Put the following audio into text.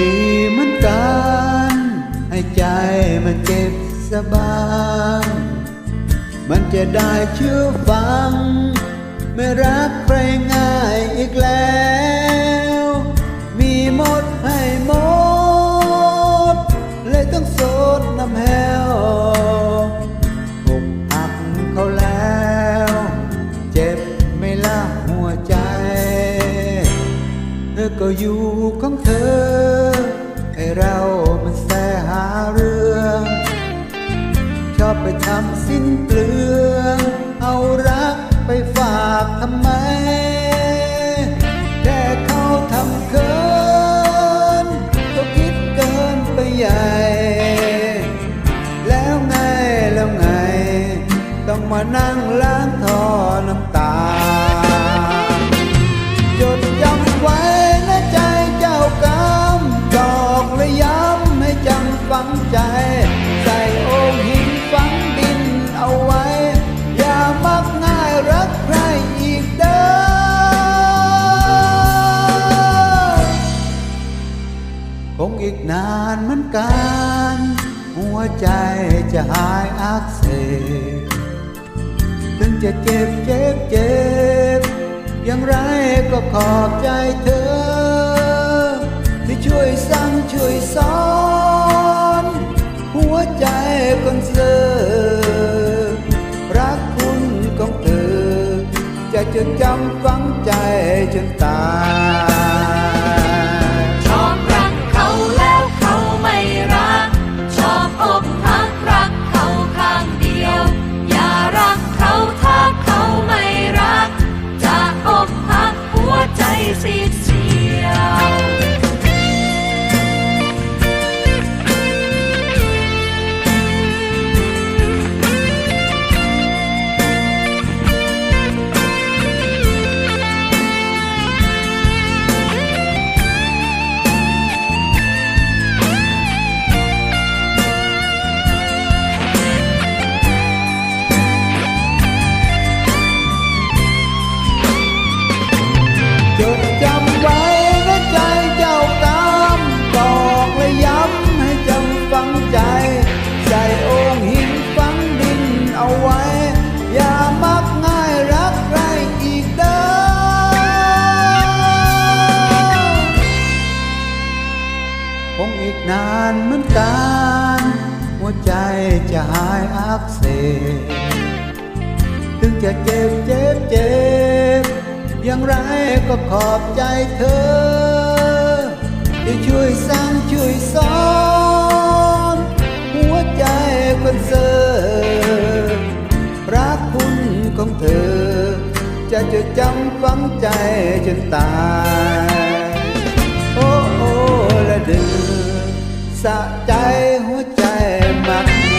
ดีเหมือนกัน ให้ใจมันเจ็บสะบายมันจะได้เชื่อฟัง ไม่รักใครง่ายอีกแล้ว เรามันแสหาเรื่อง ชอบไปทำสิ้นเปลืองเอารักไปฝากทำไม แค่เขาทำเคิน ก็คิดเกินไปใหญ่ แล้วไงแล้วไง ต้องมานั่งล้างท่ ใจ ใส่โอ่งหินฝังดินเอาไว้ อย่ามักง่ายรักใครอีกเด้อคงอีกนานเหมือนกัน หัวใจจะหายอักเสบถึงจะเจ็บเจ็บเจ็บอย่างไรก็ขอบใจเธอ จะจดจำฝังใจจนตาย อีกนานเหมือนกัน หัวใจจะหายอักเสบถึงจะเจ็บเจ็บเจ็บอย่างไรก็ขอบใจเธอ ที่ช่วยสร้างช่วยสอนหัวใจคนเสือรักคุณของเธอ จะจดจำฝังใจจนตาย สะใจหัวใจมัน